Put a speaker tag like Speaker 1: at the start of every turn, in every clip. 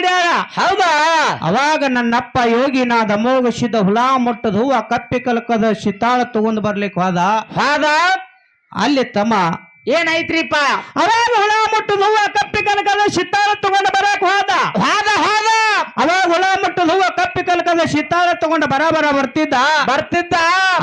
Speaker 1: ನೋಡ್ಯಾಳ
Speaker 2: ಹೌದಾ?
Speaker 1: ಅವಾಗ ನನ್ನಪ್ಪ ಯೋಗಿನಾದ ಮೋಗಸಿದ ಹುಲಾ ಮುಟ್ಟದ ಹೂವ ಕಪ್ಪಿ ಕಲಕದ ಶಿತಾಳ ತಗೊಂಡ್ ಬರ್ಲಿಕ್ಕೆ ಹೋದ.
Speaker 2: ಹೋದ?
Speaker 1: ಅಲ್ಲಿ ತಮ್ಮ
Speaker 2: ಏನೈತ್ರಿಪ್ಪ?
Speaker 1: ಅವಾಗ ಹುಳ ಮುಟ್ಟದ ಹೂವ ಕಪ್ಪಿ ಕಲಕದ ಶಿತಾಳ ತಗೊಂಡ ಬರಕ್ ಹೋದ.
Speaker 2: ಹಾದ ಹಾದ?
Speaker 1: ಅವಾಗ ಹುಳ ಮುಟ್ಟದ ಹೂವ ಕಪ್ಪಿ ಕಲಕದ ಶಿತಾಳ ತಗೊಂಡ ಬರಬರ ಬರ ಬರ್ತಿದ್ದ.
Speaker 2: ಬರ್ತಿದ್ದ?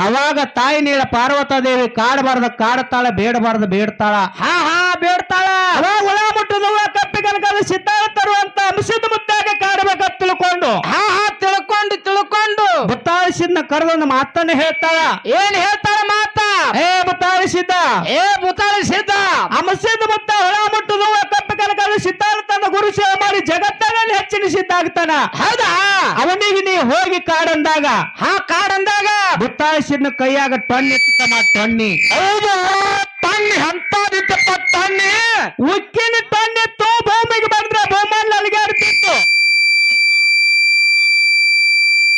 Speaker 1: ಅವಾಗ ತಾಯಿ ನೀಳ ಪಾರ್ವತಾದೇವಿ ಕಾಡಬಾರದ ಕಾಡತಾಳ ಬೇಡಬಾರ್ದ ಬೇಡ್ತಾಳ.
Speaker 2: ಹಾ ಹಾ ಬೇಡ್ತಾಳ
Speaker 1: ಅವಾಗ ಹುಳ ಮುಟ್ಟದ ಹೂವ ಕಪ್ಪಿ ಕಲಕದ ಶಿತಾಳ ತರುವಂತ ಅಂಶದ ಮುತ್ತಾಗ ಕಾಡ್ಬೇಕಂತ ತಿಳ್ಕೊಂಡು.
Speaker 2: ಹಾ ಹಾ ತಿಳ್ಕೊಂಡು ತಿಳ್ಕೊಂಡು.
Speaker 1: ಬುತ್ತಾಳಿಸಿದ್ನ ಕರೆದೊಂದು ಮಾತನ್ನ ಹೇಳ್ತಾಳ
Speaker 2: ಏನ್ ಹೇಳ್ತಾರ ಮಾತ?
Speaker 1: ಏ ಬುತ್ತಾಳಿಸಿದ್ದ
Speaker 2: ಏ ಬುತಾಳಿಸಿದ್ದ
Speaker 1: ಅಮಸಿದ್ದ ಮುತ್ತ ಹೊಳ ಮುಟ್ಟದು ಕಪ್ಪಿ ತನ್ನ ಗುರು ಸೇವೆ ಮಾಡಿ ಜಗತ್ತನಲ್ಲಿ ಹೆಚ್ಚಿನ ಸಿದ್ಧಾಗ್ತಾನ
Speaker 2: ಹೌದಾ?
Speaker 1: ಅವನಿಗೆ ನೀ ಹೋಗಿ ಕಾಡಂದಾಗ.
Speaker 2: ಹಾ ಕಾಡಂದಾಗ.
Speaker 1: ಬುತ್ತಾಳಿಸಿದ್ನ ಕೈಯಾಗ ಟೊಣ್ಣಿ ಮಾ ಟೊಣ್ಣಿ
Speaker 2: ಹೌದು ತಣ್ಣಿ ಅಂತದಿತ್ತಪ್ಪ ತಣ್ಣಿ
Speaker 1: ಉಕ್ಕಿನ ಟೊಣ್ಣಿ ತೋ ಭೂಮಿಗೆ ಬಂದ್ರೆ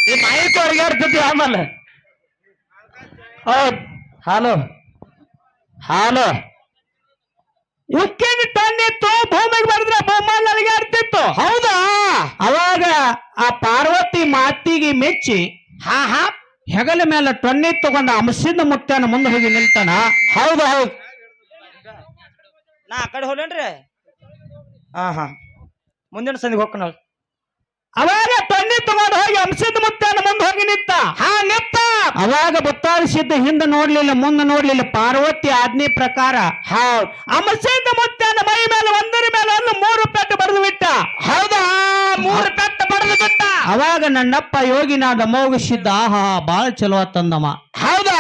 Speaker 2: ಈ ಮಾಹಿತಿ ಅವ್ರಿಗೆ ಇರ್ತತಿ ಆಮೇಲೆ? ಹೌದ್. ಹಲೋ. ಹಲೋ.
Speaker 1: ಉಕ್ಕಿನ ಟೊಣ್ಣಿ ತೋ ಭೂಮಿಗೆ ಬಂದ್ರೆ ಭೂಮಲ್ಲಿ ಅಲಿಗಾಡ್ತಿತ್ತು
Speaker 2: ಹೌದಾ?
Speaker 1: ಅವಾಗ ಆ ಪಾರ್ವತಿ ಮಾತಿಗೆ ಮೆಚ್ಚಿ
Speaker 2: ಹಾ ಹಾ
Speaker 1: ಹೆಗಲ ಮೇಲೆ ಟೊನ್ನಿ ತಗೊಂಡ ಅಂಶದ ಮುತ್ತನ ಮುಂದೆ ಹೋಗಿ ನಿಲ್ತಾನ.
Speaker 2: ಹೌದು ಹೌದು. ನಾ ಆ ಕಡೆ ಹೋಲೇನ್ರಿ ಹಾ ಹಾ. ಮುಂದಿನ ಸಂದಿಗೆ ಹೋಗ್ಕ
Speaker 1: ಅವಾಗ ತಗೊಂಡು ಹೋಗಿ ಅಂಶದ ಮುತ್ತನ ಮುಂದೆ ಹೋಗಿ ನಿಂತ.
Speaker 2: ಹಾ ನಿತ್ತ
Speaker 1: ಅವಾಗ ಬತ್ತಾಳಿಸಿದ್ದ ಹಿಂದೆ ನೋಡ್ಲಿಲ್ಲ ಮುಂದೆ ನೋಡ್ಲಿಲ್ಲ ಪಾರ್ವತಿ ಆಜ್ಞೆ ಪ್ರಕಾರ.
Speaker 2: ಹೌದ್.
Speaker 1: ಅಂಶದ ಮುತ್ತನ ಮೈ ಮೇಲೆ ಒಂದರ ಮೇಲೆ ಒಂದು ಮೂರು ಪೆಟ್ಟು ಬರೆದು ಬಿಟ್ಟ.
Speaker 2: ಹೌದಾ ಮೂರು ಪೆಟ್ಟು ಬರೆದು ಬಿಟ್ಟ.
Speaker 1: ಅವಾಗ ನನ್ನಪ್ಪ ಯೋಗಿನಾದ ಮೋಗಿಸಿದ್ದ ಆಹಾ ಬಾಳ ಚಲೋ ಆತಂದಮ್ಮ.
Speaker 2: ಹೌದಾ?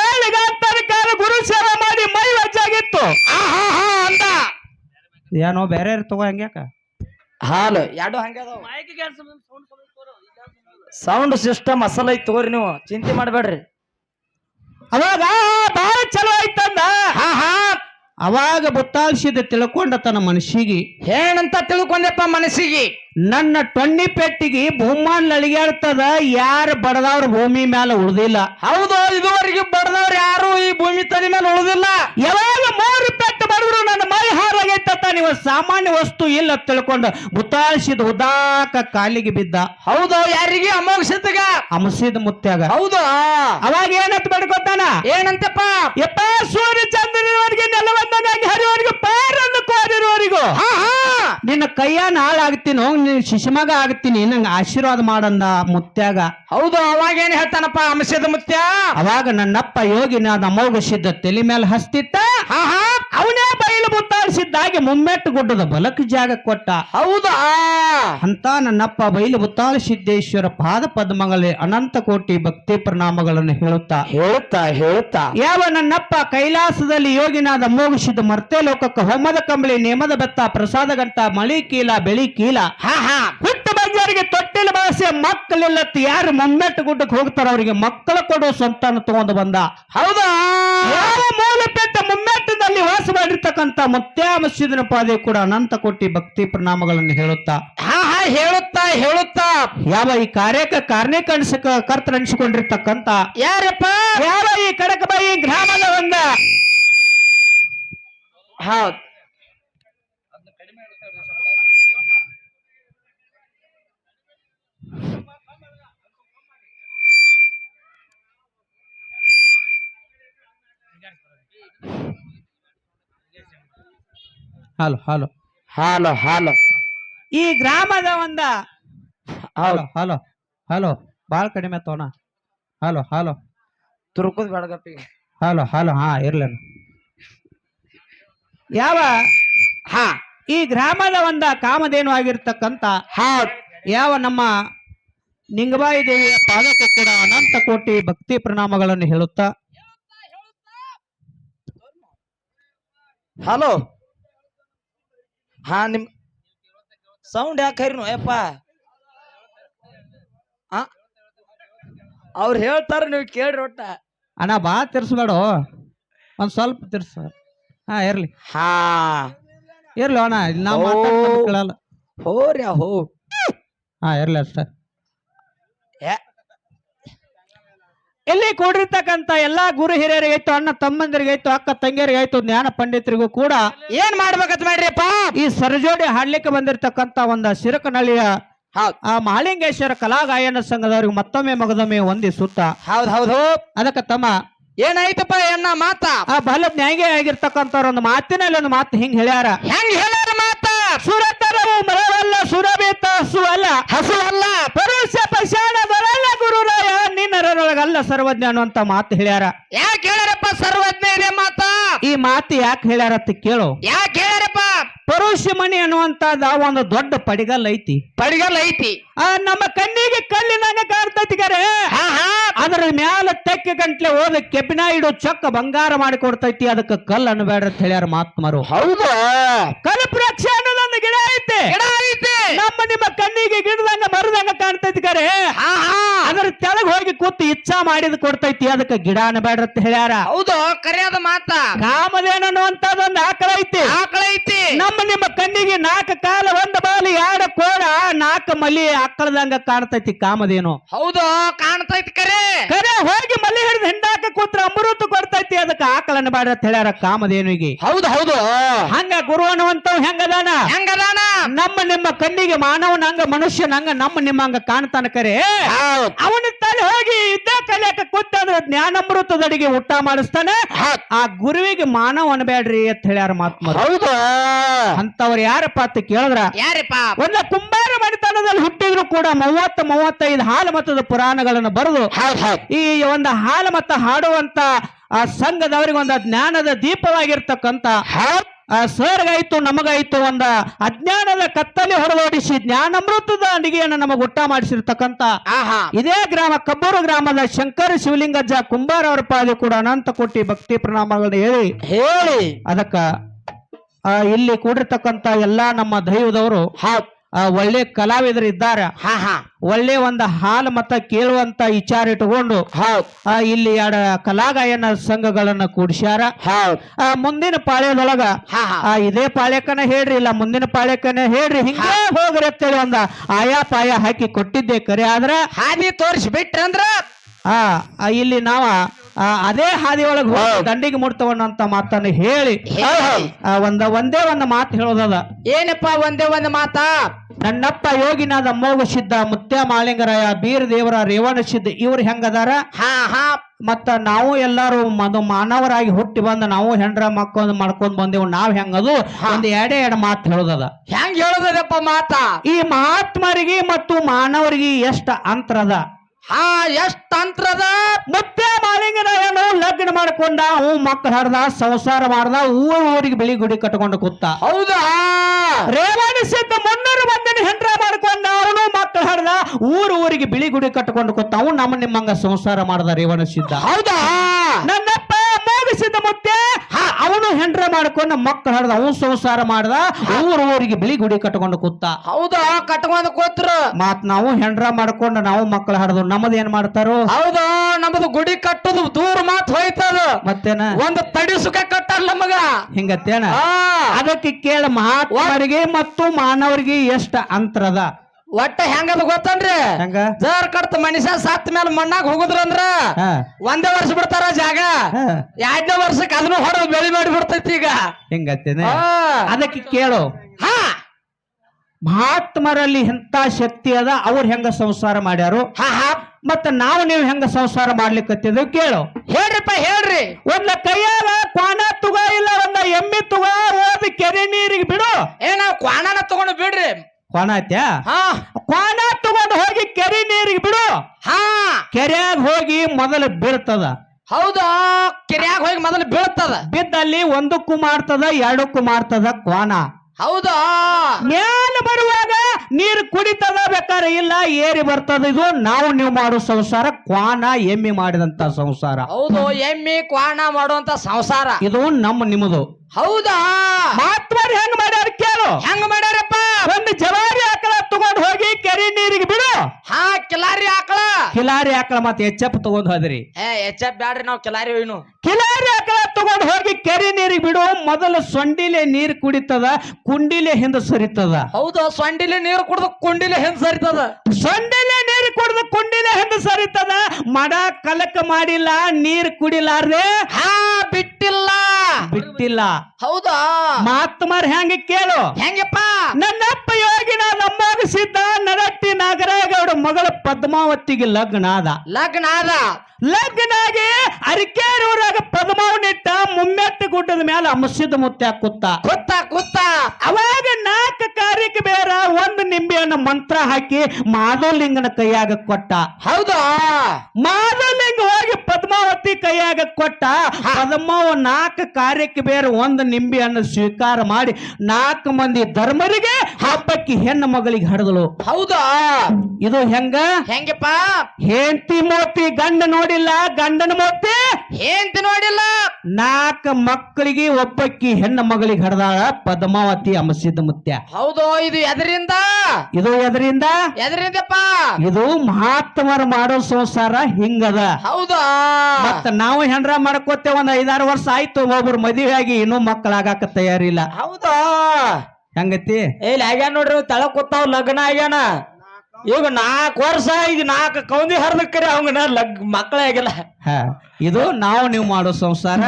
Speaker 1: ಏಳು ಗಂಟೆ ಕಾಲ ಗುರು ಸೇವೆ ಮಾಡಿ ಮೈ ವಜ್ಜಾಗಿತ್ತು.
Speaker 2: ಆಹಾ ಅಂದ.
Speaker 1: ಏನೋ ಬೇರೆ ತಗೋ ಹಂಗ್ಯಾಕ?
Speaker 2: ಹಾಲು ಎರಡು ಹಂಗೆ ಸೌಂಡ್ ಸಿಸ್ಟಮ್ ಅಸಲ ಐತಿ ತಗೋರಿ ನೀವು. ಚಿಂತೆ ಮಾಡಬೇಡ್ರಿ.
Speaker 1: ಅವಾಗ ಬಾಳ ಚಲೋ ಆಯ್ತಂದ.
Speaker 2: ಹಾ ಹಾ
Speaker 1: ಅವಾಗ ಬುತ್ತಾಳಿಸಿದ ತಿಳ್ಕೊಂಡ ತನ್ನ ಮನಸ್ಸಿಗೆ.
Speaker 2: ಏನಂತ ತಿಳ್ಕೊಂಡೆಪ್ಪ ಮನಸ್ಸಿಗೆ?
Speaker 1: ನನ್ನ ಟೊಣ್ಣಿ ಪೆಟ್ಟಿಗೆ ಭೂಮಾನ್ ನಳಿಗಾಡ್ತದ ಯಾರು ಬಡದವ್ರ ಭೂಮಿ ಮೇಲೆ ಉಳ್ದಿಲ್ಲ.
Speaker 2: ಹೌದು ಇದುವರೆಗೆ ಬಡದವ್ರ ಯಾರು ಈ ಭೂಮಿ ತಲೆ ಮೇಲೆ ಉಳ್ದಿಲ್ಲ.
Speaker 1: ಯಾವಾಗ ಮೂರು ಪೆಟ್ಟು ಬಡದ್ರು ನನ್ನ ಮೈ ಹಾರಾಗೈತ ನೀವು ಸಾಮಾನ್ಯ ವಸ್ತು ಇಲ್ಲ ತಿಳ್ಕೊಂಡು ಮುತಾಳಿಸಿದ ಉದಾಕ ಕಾಲಿಗೆ ಬಿದ್ದ.
Speaker 2: ಹೌದು ಯಾರಿಗೆ ಅಮೋಘ ಸಿದ್ಧಗ
Speaker 1: ಅಮಸಿದ ಮುತ್ಯಾಗ.
Speaker 2: ಹೌದು
Speaker 1: ಅವಾಗ ಏನಂತ ಬೇಡ್ಕೊತಾನ
Speaker 2: ಏನಂತಪ್ಪ?
Speaker 1: ಯಪ್ಪ ಸೂರ್ಯ ಚಂದ್ರನವರೆಗೆ ನೆಲವಂದಂಗಾಗಿ ಹರಿವರೆಗೂ ಪಾರನ್ನು ಕೋರಿರುವವರಿಗೂ
Speaker 2: ಹಾ ಹಾ.
Speaker 1: ನಿನ್ನ ಕೈಯಾನ ಹೋಗಿ ನಿನ್ನ ಶಿಶುಮಗ ಆಗ್ತೀನಿ ನಂಗೆ ಆಶೀರ್ವಾದ ಮಾಡಂದ ಮುತ್ಯಾಗ.
Speaker 2: ಹೌದು ಅವಾಗ ಏನ್ ಹೇಳ್ತಾನಪ್ಪ ಅಂಶದ ಮುತ್ಯ?
Speaker 1: ಅವಾಗ ನನ್ನಪ್ಪ ಯೋಗಿನಾದ ಅಮೋಘಸಿದ್ದ ತಲೆ ಮೇಲೆ ಹಸ್ತಿತ್ತ. ಅವನೇ ಬಯಲು ಬುತ್ತಾಳಿಸಿದ್ದಾಗೆ ಮುಮ್ಮೆಟ್ಟು ಗುಡ್ಡದ ಬಲಕ್ ಜಾಗ ಕೊಟ್ಟ.
Speaker 2: ಹೌದಾ?
Speaker 1: ಅಂತ ನನ್ನಪ್ಪ ಬಯಲು ಬುತ್ತಾಳ ಸಿದ್ದೇಶ್ವರ ಪಾದ ಪದ್ಮಗಳೇ ಅನಂತ ಕೋಟಿ ಭಕ್ತಿ ಪ್ರಣಾಮಗಳನ್ನು ಹೇಳುತ್ತಾ.
Speaker 2: ಹೇಳುತ್ತಾ ಹೇಳುತ್ತಾ.
Speaker 1: ಯಾವ ನನ್ನಪ್ಪ ಕೈಲಾಸದಲ್ಲಿ ಯೋಗಿನಾದ ಮೋಗಿಸಿದ ಮರ್ತೆ ಲೋಕಕ್ಕೆ ಹೊಮ್ಮದ ಕಂಬಳಿ ನೇಮದ ಬೆತ್ತ ಪ್ರಸಾದ ಗಂಟ ಮಳಿ ಕೀಲ ಬೆಳಿ ಕೀಲ.
Speaker 2: ಹಾ ಹಾ.
Speaker 1: ಹುಟ್ಟು ಬಂಜಾರಿಗೆ ತೊಟ್ಟಿಲ ಬಳಸಿ ಮಕ್ಕಳಿಲ್ಲ ಯಾರು ಮುಮ್ಮೆಟ್ಟು ಗುಡ್ಡಕ್ಕೆ ಹೋಗ್ತಾರ ಅವರಿಗೆ ಮಕ್ಕಳು ಕೊಡೋ ಸಂತಾನ ತಗೊಂಡು ಬಂದ.
Speaker 2: ಹೌದಾ?
Speaker 1: ಯಾವ ಮೂಲಪೆಟ್ಟ ಮುಮ್ಮೆಟ್ಟದಲ್ಲಿ ವಾಸ ಮಾಡಿರ್ತಕ್ಕಂಥ ಆ ಮಸೀದಿನ ಪಾದೆ ಕೂಡ ಅನಂತ ಕೊಟ್ಟಿ ಭಕ್ತಿ ಪ್ರಣಾಮಗಳನ್ನು ಹೇಳುತ್ತಾ.
Speaker 2: ಹಾ ಹಾ ಹೇಳುತ್ತಾ ಹೇಳುತ್ತಾ.
Speaker 1: ಯಾವ ಈ ಕಾರ್ಯಕ್ಕೆ ಕರ್ತ ಅನಿಸಿಕೊಂಡಿರ್ತಕ್ಕಂತ
Speaker 2: ಯಾರಪ್ಪ?
Speaker 1: ಯಾವ ಈ ಕಡಕಬಾಯಿ ಗ್ರಾಮದ ಒಂದ
Speaker 2: ಹೌದ್.
Speaker 1: Hello hello.
Speaker 2: Hello hello.
Speaker 1: ಈ ಗ್ರಾಮದ ಒಂದ.
Speaker 2: ಹೌದು.
Speaker 1: Hello hello hello. ಬಾಳ ಕಡಿಮೆ ತೋಣ ಹಲೋ ಹಲೋ.
Speaker 2: ತುರ್ಕದ್ ಬೆಳಗಪ್ಪಿಗೆ
Speaker 1: ಹಲೋ ಹಲೋ ಹಾ ಇರ್ಲಿ ಯಾವ?
Speaker 2: ಹಾ.
Speaker 1: ಈ ಗ್ರಾಮದ ಒಂದ ಕಾಮಧೇನು ಆಗಿರ್ತಕ್ಕಂತ
Speaker 2: ಹೌದ್.
Speaker 1: ಯಾವ ನಮ್ಮ ನಿಂಗಬಾಯಿ ದೇವಿಯ ಪಾದಕ್ಕೂ ಕೂಡ ಅನಂತ ಕೋಟಿ ಭಕ್ತಿ ಪ್ರಣಾಮಗಳನ್ನು ಹೇಳುತ್ತಾ?
Speaker 2: ಹಲೋ. ಹಾ ನಿಮ್ ಸೌಂಡ್ ಯಾಕೆ ಹರಿನು? ಯಪ್ಪ ಅವ್ರು ಹೇಳ್ತಾರ ನೀವು ಕೇಳ್ರಿ ಒಟ್ಟ.
Speaker 1: ಅಣ್ಣ ಬಾ ತಿರ್ಸ್ಬೇಡ. ಒಂದ್ ಸ್ವಲ್ಪ ತಿರ್ಸ. ಹಾ ಇರ್ಲಿ.
Speaker 2: ಹಾ.
Speaker 1: ಇರ್ಲಿ ಅಣ್ಣ ಇಲ್ಲಿ ನಾವು ಕೇಳಲ್ಲ.
Speaker 2: ಹೋರ್ಯಾ ಹೋ.
Speaker 1: ಹಾ ಇರ್ಲಿ ಅಷ್ಟ
Speaker 2: ಏ
Speaker 1: ಇಲ್ಲಿ ಕೂಡಿರ್ತಕ್ಕಂತ ಎಲ್ಲಾ ಗುರು ಹಿರಿಯರಿಗಾಯ್ತು ಅಣ್ಣ ತಮ್ಮಂದಿರಿಗಾಯ್ತು ಅಕ್ಕ ತಂಗಿಯರಿಗಾಯ್ತು ಜ್ಞಾನ ಪಂಡಿತರಿಗೂ ಕೂಡ
Speaker 2: ಏನ್ ಮಾಡ್ಬೇಕಂತ ಮಾಡ್ರಿಪ್ಪ
Speaker 1: ಈ ಸರಜೋಡಿ ಹಾಡ್ಲಿಕ್ಕೆ ಬಂದಿರತಕ್ಕಂತ ಒಂದು ಸಿರಕನಳ್ಳಿಯ ಆ ಮಹಾಲಿಂಗೇಶ್ವರ ಕಲಾಗಾಯನ ಸಂಘದವ್ರಿಗೆ ಮತ್ತೊಮ್ಮೆ ಮಗದೊಮ್ಮೆ ಒಂದಿಸುತ್ತ
Speaker 2: ಹೌದ್ ಹೌದು.
Speaker 1: ಅದಕ್ಕೆ ತಮ್ಮ
Speaker 2: ಏನಾಯ್ತಪ್ಪ ಎನ್ನ ಮಾತ?
Speaker 1: ಆ ಬಲ ನ್ಯಾಯ ಆಗಿರ್ತಕ್ಕಂಥವ್ರ ಒಂದು ಮಾತಿನಲ್ಲಿ ಒಂದು ಮಾತು ಹಿಂಗ್ ಹೇಳ್ಯಾರ.
Speaker 2: ಹೆಂಗ್ ಹೇಳ್ಯಾರ ಮಾತ?
Speaker 1: ಸುರತರವು ಮರವಲ್ಲ ಸುರಬೇತ ಹಸು ಅಲ್ಲ
Speaker 2: ಹಸು ಅಲ್ಲ
Speaker 1: ಸರ್ವಜ್ಞ ಅನ್ನುವಂತ ಮಾತು ಹೇಳ್ಯಾರ.
Speaker 2: ಯಾಕೆ ಹೇಳ್ಯಾರಪ್ಪ ಸರ್ವಜ್ಞ ಇದೆ ಮಾತ?
Speaker 1: ಈ ಮಾತು ಯಾಕೆ ಹೇಳ್ಯಾರ ಅಂತ ಕೇಳು.
Speaker 2: ಯಾಕೆ ಹೇಳ್ಯಾರಪ್ಪ?
Speaker 1: ಪರುಷ ಮಣಿ ಅನ್ನುವಂತದ ಒಂದು ದೊಡ್ಡ ಪಡಿಗಲ್ ಐತಿ.
Speaker 2: ಪಡಿಗಲ್ ಐತಿ.
Speaker 1: ಆ ನಮ್ಮ ಕಣ್ಣಿಗೆ ಕಲ್ಲಿನಾಗ ಕಾಣ್ತೈತಿ ಕರೆ
Speaker 2: ಹಾ ಹಾ.
Speaker 1: ಅದರ ಮ್ಯಾಲ ತೆಕ್ಕೆ ಗಂಟ್ಲೆ ಹೋದ ಕೆಪಿನ ಇಡೋ ಚೊಕ್ಕ ಬಂಗಾರ ಮಾಡಿ ಕೊಡ್ತೈತಿ ಅದಕ್ಕೆ ಕಲ್ಲು ಅನ್ಬೇಡ ಅಂತ ಹೇಳ್ಯಾರ ಮಾತ್ಮರು
Speaker 2: ಹೌದು?
Speaker 1: ಕಲ್ಪ್ರಕ್ಷ ಅನ್ನೋದೊಂದು ಗಿಡ ಐತಿ.
Speaker 2: ಗಿಡ
Speaker 1: ನಮ್ಮ ನಿಮ್ಮ ಕಣ್ಣಿಗೆ ಗಿಡದಂಗ ಮರದಂಗ ಕಾಣ್ತೈತಿ ಕರೆ ಅದ್ರ ತೆಳಗ್ ಹೋಗಿ ಕೂತು ಇಚ್ಛಾ ಮಾಡಿದ್ ಕೊಡ್ತೈತಿ ಅದಕ್ಕೆ ಗಿಡ ಬೇಡ ಅಂತ ಹೇಳ್ಯಾರ.
Speaker 2: ಹೌದು ಕರೆಯದ ಮಾತ.
Speaker 1: ಕಾಮಧೇನ ಅನ್ನುವಂತದೊಂದು ಆಕಳ ಐತಿ
Speaker 2: ಆಕಳ ಐತಿ
Speaker 1: ನಮ್ಮ ನಿಮ್ಮ ಕಣ್ಣಿಗೆ ನಾಲ್ಕು ಕಾಲ ಒಂದು ನಾಲ್ಕು ಮಲಿ ಆಕಳದಂಗ ಕಾಣ್ತೈತಿ ಕಾಮದೇನು?
Speaker 2: ಹೌದು ಕಾಣ್ತೈತಿ ಕರೆ.
Speaker 1: ಕರೆ ಹೋಗಿ ಮಲಿ ಹಿಡಿದು ಹಿಂಡಾಕ ಕೂತ್ರ ಅಮೃತ ಕೊಡ್ತೈತಿ ಅದಕ್ಕೆ ಆಕಳನ್ನ ಬೇಡ ಅಂತ ಹೇಳ್ಯಾರ ಈಗ.
Speaker 2: ಹೌದು ಹೌದು.
Speaker 1: ಹಂಗ ಗುರು ಅನ್ನುವಂತವ್ ಹೆಂಗದಾನ?
Speaker 2: ಹೆಂಗದಾನ?
Speaker 1: ನಮ್ಮ ನಿಮ್ಮ ಕಣ್ಣಿಗೆ ಮಾನವನಂಗ ಮನುಷ್ಯನಂಗ ನಮ್ಮ ನಿಮ್ಮಂಗ ಕಾಣ್ತಾನ ಕರೆ. ಅವನ ತಲೆ ಹೋಗಿ ಇದ್ದ ಕಲಿಯಕ ಕೂತಂದ್ರ ಜ್ಞಾನಮೃತದಡಿಗೆ ಊಟ ಮಾಡಿಸ್ತಾನೆ. ಆ ಗುರುವಿಗೆ ಮಾನವ ಅನ್ಬೇಡ್ರಿ ಅಂತ ಹೇಳ್ಯಾರ ಮಾತ್ಮ
Speaker 2: ಹೌದು.
Speaker 1: ಅಂತವ್ರು ಯಾರಪ್ಪ ಅಂತ ಕೇಳಿದ್ರ?
Speaker 2: ಯಾರಪ್ಪ?
Speaker 1: ಒಂದ ಕುಂಬಾರ ಮಣಿತನದಲ್ಲಿ ಹುಟ್ಟಿದ್ರು ಕೂಡ ಮೂವತ್ತು ಮೂವತ್ತೈದು ಹಾಲು ಮತದ ಪುರಾಣಗಳನ್ನು ಬರೆದು ಈ ಒಂದು ಹಾಲು ಮತ ಹಾಡುವಂತ ಆ ಸಂಘದವರಿಗೆ ಒಂದು ಜ್ಞಾನದ ಆ ಸರ್ಗಾಯ್ತು ನಮಗಾಯ್ತು ಒಂದ ಅಜ್ಞಾನದ ಕತ್ತಲೆ ಹೊರದೋಡಿಸಿ ಜ್ಞಾನಮೃತದ ಅಡಿಗೆಯನ್ನು ನಮಗೆ ಊಟ ಮಾಡಿಸಿರ್ತಕ್ಕಂತ.
Speaker 2: ಆಹಾ.
Speaker 1: ಇದೇ ಗ್ರಾಮ ಕಬ್ಬೂರು ಗ್ರಾಮದ ಶಂಕರ ಶಿವಲಿಂಗಜ್ಜ ಕುಂಬಾರ ಅವರ ಪಾದಿ ಕೂಡ ಅನಂತ ಕೋಟಿ ಭಕ್ತಿ ಪ್ರಣಾಮಗಳನ್ನ ಹೇಳಿ.
Speaker 2: ಹೇಳಿ.
Speaker 1: ಅದಕ್ಕ ಇಲ್ಲಿ ಕೂಡಿರ್ತಕ್ಕಂತ ಎಲ್ಲಾ ನಮ್ಮ ದೈವದವರು ಆ, ಒಳ್ಳೆ ಕಲಾವಿದರು ಇದ್ದಾರೆ.
Speaker 2: ಹಾ ಹಾ.
Speaker 1: ಒಳ್ಳೆ ಒಂದು ಹಾಲು ಮತ ಕೇಳುವಂತ ವಿಚಾರ ಇಟ್ಟುಕೊಂಡು
Speaker 2: ಹೌದ್.
Speaker 1: ಆ, ಇಲ್ಲಿ ಎರಡು ಕಲಾಗಾಯನ ಸಂಘಗಳನ್ನ ಕೂಡಿಸ್ಯಾರ.
Speaker 2: ಹೌದ್.
Speaker 1: ಆ, ಮುಂದಿನ ಪಾಳ್ಯದೊಳಗ
Speaker 2: ಹಾ ಹಾ.
Speaker 1: ಆ ಇದೇ ಪಾಳ್ಯಕ್ಕನ ಹೇಳ್ರಿ ಇಲ್ಲ ಮುಂದಿನ ಪಾಳ್ಯಕ್ಕನ ಹೇಳ್ರಿ ಹಿಂಗೆ ಹೋಗ್ರಿ ಅಂತೇಳಿ ಒಂದ ಆಯಾ ಪಾಯ ಹಾಕಿ ಕೊಟ್ಟಿದ್ದೆ ಕರೆ ಆದ್ರ
Speaker 2: ಹಾದಿ ತೋರಿಸಿ ಬಿಟ್ರಂದ್ರ?
Speaker 1: ಆ ಆ, ಇಲ್ಲಿ ನಾವ ಅದೇ ಹಾದಿ. ಒಳಗೆ. ದಂಡಿಗೆ ಮುಡ್ತವಣ್ಣ ಅಂತ ಮಾತನ್ನ ಹೇಳಿ. ಆ, ಒಂದ ಒಂದೇ ಒಂದು ಮಾತು ಹೇಳೋದದ.
Speaker 2: ಏನಪ್ಪ ಒಂದೇ ಒಂದ್ ಮಾತ?
Speaker 1: ನನ್ನಪ್ಪ ಯೋಗಿನಾದ ಮೋಗ ಸಿದ್ಧ ಮುತ್ಯ ಮಾಳಿಂಗರಾಯ ಬೀರ ದೇವರ ರೇವಣ ಸಿದ್ಧ ಇವ್ರು ಹೆಂಗದಾರ?
Speaker 2: ಹಾ ಹಾ.
Speaker 1: ಮತ್ತ ನಾವು ಎಲ್ಲಾರು ಮದು ಮಾನವರಾಗಿ ಹುಟ್ಟಿ ಬಂದ ನಾವು ಹೆಂಡ್ರ ಮಕ್ಕೊಂದ್ ಮಾಡ್ಕೊಂಡ್ ಬಂದೇವು ನಾವ್ ಹೆಂಗದು? ಒಂದ್ ಎರಡೇ ಎರಡು ಮಾತು ಹೇಳೋದದ.
Speaker 2: ಹೆಂಗ್ ಹೇಳೋದಪ್ಪ ಮಾತಾ?
Speaker 1: ಈ ಮಹಾತ್ಮರಿಗೆ ಮತ್ತು ಮಾನವರಿಗೆ ಎಷ್ಟ ಅಂತರದ?
Speaker 2: ಹಾ ಎಷ್ಟ್ ತಂತ್ರದ
Speaker 1: ಮುತ್ಯ ಮಾಲಿಂಗರಾಯನು ಲಗ್ನ ಮಾಡ್ಕೊಂಡ ಹೂ ಮಕ್ಕಳು ಹಡ್ದ ಸಂಸಾರ ಮಾಡ್ದ ಊರ ಊರಿಗೆ ಬಿಳಿ ಗುಡಿ ಕಟ್ಕೊಂಡು ಕೂತ.
Speaker 2: ಹೌದಾ?
Speaker 1: ರೇವಣ ಸಿದ್ಧ ಮುನ್ನೂರು ಮಂದಿನ ಹೆಂಡ್ರ ಮಾಡ್ಕೊಂಡ ಅವನು ಮಕ್ಕಳು ಹಡ್ದ ಊರ ಊರಿಗೆ ಬಿಳಿ ಗುಡಿ ಕಟ್ಕೊಂಡು ಕೂತ. ಅವು ನಮ್ಮ ನಿಮ್ಮಂಗ ಸಂಸಾರ ಮಾಡ್ದ ರೇವಣ ಸಿದ್ಧ.
Speaker 2: ಹೌದಾ?
Speaker 1: ನನ್ನಪ್ಪ ಮೋಗಿಸಿದ ಮುತ್ತೆ ಅವನು ಮಾಡ್ಕೊಂಡು ಮಕ್ಕಳು ಹಡ್ದ ಅವ್ ಸಂಸಾರ ಮಾಡ್ದ ಅವ್ರ ಊರಿಗೆ ಬಿಳಿ ಗುಡಿ ಕಟ್ಕೊಂಡು ಕೂತ.
Speaker 2: ಹೌದಾ ಕಟ್ಕೊಂಡು ಕೂತ್ರ.
Speaker 1: ಮಾತ್ ನಾವು ಹೆಂಡ್ರ ಮಾಡ್ಕೊಂಡು ನಾವು ಮಕ್ಕಳು ಹಡ್ದು ನಮ್ಮದ್ ಏನ್ ಮಾಡ್ತಾರೋ?
Speaker 2: ಹೌದಾ ನಮ್ದು ಗುಡಿ ಕಟ್ಟುದು ದೂರ ಮಾತ್ ಹೋಯ್ತದ.
Speaker 1: ಮತ್ತೇನ?
Speaker 2: ಒಂದು ತಡಿ ಸುಖ ಕಟ್ಟಾರ ನಮಗ.
Speaker 1: ಹಿಂಗತ್ತೇನ? ಅದಕ್ಕೆ ಕೇಳ ಮಹಾತ್ಮರಿಗೆ ಮತ್ತು ಮಾನವರಿಗೆ ಎಷ್ಟ ಅಂತರದ?
Speaker 2: ಒಟ್ಟ ಹೆಂಗದ ಗೊತ್ತನ್ರಿ?
Speaker 1: ಹೆಂಗ?
Speaker 2: ಜರ್ ಕಡ್ತ ಮನುಷ್ಯ ಸತ್ ಮೇಲೆ ಮಣ್ಣಾಗ ಹೋಗುದ್ರಂದ್ರ
Speaker 1: ಹಾ,
Speaker 2: ಒಂದೇ ವರ್ಷ ಬಿಡ್ತಾರ ಜಾಗ.
Speaker 1: ಹಾ,
Speaker 2: ಎರಡನೇ ವರ್ಷಕ್ಕೆ ಅದನ್ನು ಹೊಡೆದು ಬೆಳಿ ಮಾಡಿ ಬಿಡ್ತೈತಿ ಈಗ.
Speaker 1: ಹಿಂಗತ್ತೇನೆ? ಅದಕ್ಕೆ ಕೇಳು.
Speaker 2: ಹಾ.
Speaker 1: ಮಹಾತ್ಮರಲ್ಲಿ ಎಂತ ಶಕ್ತಿ ಅದ ಅವ್ರು ಹೆಂಗ ಸಂಸಾರ ಮಾಡ್ಯಾರು?
Speaker 2: ಹಾ ಹಾ.
Speaker 1: ಮತ್ತ ನಾವು ನೀವು ಹೆಂಗ ಸಂಸಾರ ಮಾಡ್ಲಿಕ್ಕತ್ತಿದ್ದು ಕೇಳು.
Speaker 2: ಹೇಳ್ರಿಪ್ಪ ಹೇಳ್ರಿ.
Speaker 1: ಒಂದ ಕೈಯಾಗ ಕ್ವಾಣ ತುಗ ಇಲ್ಲ ಒಂದ ಎಮ್ಮಿ ತುಗ ಕೆರೆ ನೀರಿಗೆ ಬಿಡು.
Speaker 2: ಏ ನಾವ್ ಕ್ವಾಣನ ತಗೊಂಡು ಬಿಡ್ರಿ.
Speaker 1: ಕ್ವಾಣ ಐತ್ಯಾ
Speaker 2: ಹಾ.
Speaker 1: ಕ್ವಾಣ ತಗೊಂಡು ಹೋಗಿ ಕೆರೆ ನೀರಿಗೆ ಬಿಡು.
Speaker 2: ಹಾ.
Speaker 1: ಕೆರೆಯಾಗ ಹೋಗಿ ಮೊದಲು ಬೀಳ್ತದ.
Speaker 2: ಹೌದಾ ಕೆರೆಯಾಗ ಹೋಗಿ ಮೊದಲು ಬೀಳ್ತದ.
Speaker 1: ಬಿದ್ದಲ್ಲಿ ಒಂದಕ್ಕೂ ಮಾಡ್ತದ ಎರಡಕ್ಕೂ ಮಾಡ್ತದ ಕ್ವಾಣ
Speaker 2: ಹೌದಾ?
Speaker 1: ಮ್ಯಾಲ ಬರುವಾಗ ನೀರು ಕುಡಿತದ ಬೇಕಾದ್ರೆ ಇಲ್ಲ ಏರಿ ಬರ್ತದ ಇದು ನಾವು ನೀವು ಮಾಡೋ ಸಂಸಾರ ಕ್ವಾಣ ಎಮ್ಮಿ ಮಾಡಿದಂತ ಸಂಸಾರ.
Speaker 2: ಹೌದು ಎಮ್ಮಿ ಕ್ವಾಣ ಮಾಡುವಂತ ಸಂಸಾರ.
Speaker 1: ಇದು ನಮ್ಮ ನಿಮ್ಮದು.
Speaker 2: ಹೌದಾ?
Speaker 1: ಮಹಾತ್ಮರು ಹೆಂಗ್ ಮಾಡ್ಯಾರ ಕೇಳು.
Speaker 2: ಹೆಂಗ್ ಮಾಡ್ಯಾರಪ್ಪ?
Speaker 1: ಒಂದು ಜವಾರಿ ಆಕಳ ತಗೊಂಡ್ ಹೋಗಿ ಕೆರೆ ನೀರಿಗೆ ಬಿಡು.
Speaker 2: ಹಾ ಕಿಲಾರಿ ಆಕಳ.
Speaker 1: ಕಿಲಾರಿ ಆಕಳ ಮತ್ತೆ ಎಚ್ಚಪ್ಪ ತಗೊಂಡ್ ಹೋದ್ರಿ.
Speaker 2: ಏ ಎಚ್ಚಪ್ ಬ್ಯಾಡ್ರಿ ನಾವು ಕಿಲಾರಿ ಹೋಯ್ನು
Speaker 1: ಕಿಲಾರಿ ಕೆರೆ ನೀರಿಗೆ ಬಿಡು ಮೊದಲು ಸೊಂಡಿಲೆ ನೀರು ಕುಡಿತದ ಕುಂಡಿಲೆ ಹಿಂದೆ ಸರಿತದ.
Speaker 2: ಹೌದು ಸೊಂಡಿಲೆ ನೀರು ಕುಡಿದ ಕುಂಡಿಲೆ ಹಿಂದೆ ಸರಿತದ.
Speaker 1: ಸೊಂಡಿಲೆ ನೀರು ಕುಡಿದ ಕುಂಡಿಲೆ ಹೆಂದು ಸರಿತದ. ಮಡ ಕಲಕ ಮಾಡಿಲ್ಲ ನೀರು ಕುಡಿಲಾರ್ದೆ
Speaker 2: ಹಾ ಬಿಟ್ಟಿಲ್ಲ.
Speaker 1: ಬಿಟ್ಟಿಲ್ಲ.
Speaker 2: ಹೌದಾ?
Speaker 1: ಮಾತ್ಮರ್ ಹೆಂಗ ಕೇಳು.
Speaker 2: ಹೆಂಗಪ್ಪ
Speaker 1: ನನ್ನಪ್ಪ ಯೋಗಿನ ನಮ್ಮಾಗ ಸಿದ್ಧ ನರಟ್ಟಿ ಅವರ ಮಗಳ ಪದ್ಮಾವತಿಗೆ ಲಗ್ನ ಆದ.
Speaker 2: ಲಗ್ನ ಆದ.
Speaker 1: ಲಗ್ನ ಆಗಿ ಅರಿಕೇರೂರಾಗ ಪದ್ಮಾವನಿಟ್ಟ ಮುಮ್ಮೆಟ್ಟ ಗುಡ್ಡದ ಮೇಲೆ ಅಮಸಿದ ಮುತ್ತೆ ಕೂತ
Speaker 2: ಕೂತ ಕೂತ
Speaker 1: ಅವಾಗ ನಾಲ್ಕು ಕಾರ್ಯಕ್ಕೆ ಬೇರ ಒಂದು ನಿಂಬೆಯನ್ನು ಮಂತ್ರ ಹಾಕಿ ಮಾಧವಲಿಂಗನ ಕೈಯಾಗ ಕೊಟ್ಟ.
Speaker 2: ಹೌದಾ?
Speaker 1: ಮಾಧವಲಿಂಗ ಹೋಗಿ ಪದ್ಮಾವತಿ ಕೈಯಾಗ ಕೊಟ್ಟ. ಪದ್ಮಾವ ನಾಲ್ಕು ಕಾರ್ಯಕ್ಕೆ ಬೇರೆ ಒಂದು ನಿಂಬೆಯನ್ನು ಸ್ವೀಕಾರ ಮಾಡಿ ನಾಲ್ಕು ಮಂದಿ ಧರ್ಮರಿಗೆ ಹಬ್ಬಕ್ಕೆ ಹೆಣ್ಣು ಮಗಳಿಗೆ ಹಡದಳು
Speaker 2: ಹೌದಾ?
Speaker 1: ಇದು ಹೆಂಗ?
Speaker 2: ಹೆಂಗಪ್ಪ?
Speaker 1: ಹೆಂಡತಿ ಮೋತಿ ಗಂಡ ನೋಡಿಲ್ಲ ಗಂಡನ ಮೋತಿ
Speaker 2: ಹೆಂಡತಿ ನೋಡಿಲ್ಲ.
Speaker 1: ನಾಲ್ಕು ಮಕ್ಕಳಿಗೆ ಒಬ್ಬಕ್ಕಿ ಹೆಣ್ಣು ಮಗಳಿಗೆ ಹಡದಾಳ ಪದ್ಮಾವತಿ ಅಮಸಿದ್ದ ಮುತ್ಯ.
Speaker 2: ಹೌದು ಇದು ಎದರಿಂದ?
Speaker 1: ಇದು ಎದರಿಂದ?
Speaker 2: ಎದರಿಂದಪ್ಪ?
Speaker 1: ಇದು ಮಹಾತ್ಮರ ಮಾಡೋ ಸಂಸಾರ ಹಿಂಗದ.
Speaker 2: ಹೌದಾ?
Speaker 1: ಮತ್ತ ನಾವು ಹೆಂಡ್ರ ಮಾಡ್ಕೋತೇವ ಒಂದ್ ಐದಾರು ವರ್ಷ ಆಯ್ತು ಒಬ್ಬರು ಮದುವೆ ಆಗಿ ಇನ್ನೂ ಮಕ್ಕಳಾಗಾಕ ತಯಾರಿಲ್ಲ.
Speaker 2: ಹೌದಾ?
Speaker 1: ಹೆಂಗತಿ?
Speaker 2: ಏ ಆಗ್ಯಾನ ನೋಡ್ರಿ ತಳ ಕೂತಾವ್ ಲಗ್ನ ಆಗ್ಯಾನ. ಈಗ ನಾಲ್ಕು ವರ್ಷ ಈಗ ನಾಲ್ಕು ಕೌಂದಿ ಹರಿದಕ್ಕರಿ ಅವಂಗನ ಲಗ್ ಮಕ್ಕಳೇ ಆಗಿಲ್ಲ.
Speaker 1: ಹಾ ಇದು ನಾವು ನೀವು ಮಾಡೋ ಸಂಸಾರ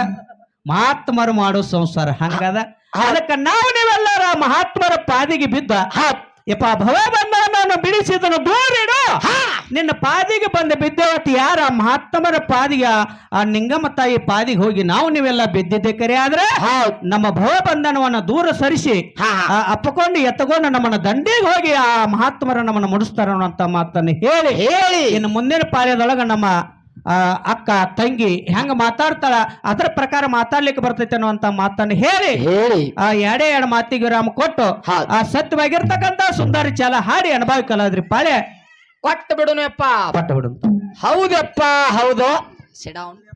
Speaker 1: ಮಹಾತ್ಮರು ಮಾಡೋ ಸಂಸಾರ ಹಂಗದ? ಅದಕ್ಕ ನಾವು ನೀವೆಲ್ಲರ ಮಹಾತ್ಮರ ಪಾದಿಗೆ ಬಿದ್ದ. ಹಾ ಯಪ್ಪ ಭವ ಬಂದವನನ್ನು ಬಿಡಿಸಿದನು. ದೂರಿಡು ನಿನ್ನ ಪಾದಿಗೆ ಬಂದ ಬಿದ್ದೇವತಿ ಯಾರ ಮಹಾತ್ಮರ ಪಾದಿಗೆ ಆ- ನಿಂಗಮ್ಮ ತಾಯಿ ಪಾದಿಗೆ ಹೋಗಿ ನಾವು ನೀವೆಲ್ಲ ಬಿದ್ದಿದ್ದೆ ಕರೆ ಆದ್ರೆ ನಮ್ಮ ಭವ ಬಂಧನವನ್ನ ದೂರ ಸರಿಸಿ. ಅಪ್ಪಕೊಂಡು ಎತ್ತಕೊಂಡು ನಮ್ಮನ್ನ ದಂಡಿಗೆ ಹೋಗಿ ಆ ಮಹಾತ್ಮರ ನಮ್ಮನ್ನ ಮುಡಿಸ್ತಾರ ಅಂತ ಮಾತನ್ನು ಹೇಳಿ.
Speaker 2: ಹೇಳಿ.
Speaker 1: ಇನ್ನು ಮುಂದಿನ ಪಾಳ್ಯದೊಳಗ ನಮ್ಮ ಅಕ್ಕ ತಂಗಿ ಹೆಂಗ ಮಾತಾಡ್ತಾಳ? ಅದರ ಪ್ರಕಾರ ಮಾತಾಡ್ಲಿಕ್ಕೆ ಬರ್ತೈತೆ ಅನ್ನುವಂತ ಮಾತನ್ನು ಹೇಳಿ.
Speaker 2: ಹೇಳಿ.
Speaker 1: ಆ ಎರಡೇ ಎರಡು ಮಾತಿಗೆ ವಿರಾಮ ಕೊಟ್ಟು
Speaker 2: ಹೌದ್.
Speaker 1: ಆ ಸತ್ಯವಾಗಿರ್ತಕ್ಕಂತ ಸುಂದರಿ ಚಾಲ ಹಾಡಿ ಅನುಭವ ಕಲಾದ್ರಿ ಪಾಳೆ
Speaker 2: ಕೊಟ್ಟು ಬಿಡುನಪ್ಪ.
Speaker 1: ಪಟ್ಟ ಬಿಡು.
Speaker 2: ಹೌದಪ್ಪ ಹೌದು. ಸಿಡೌನ್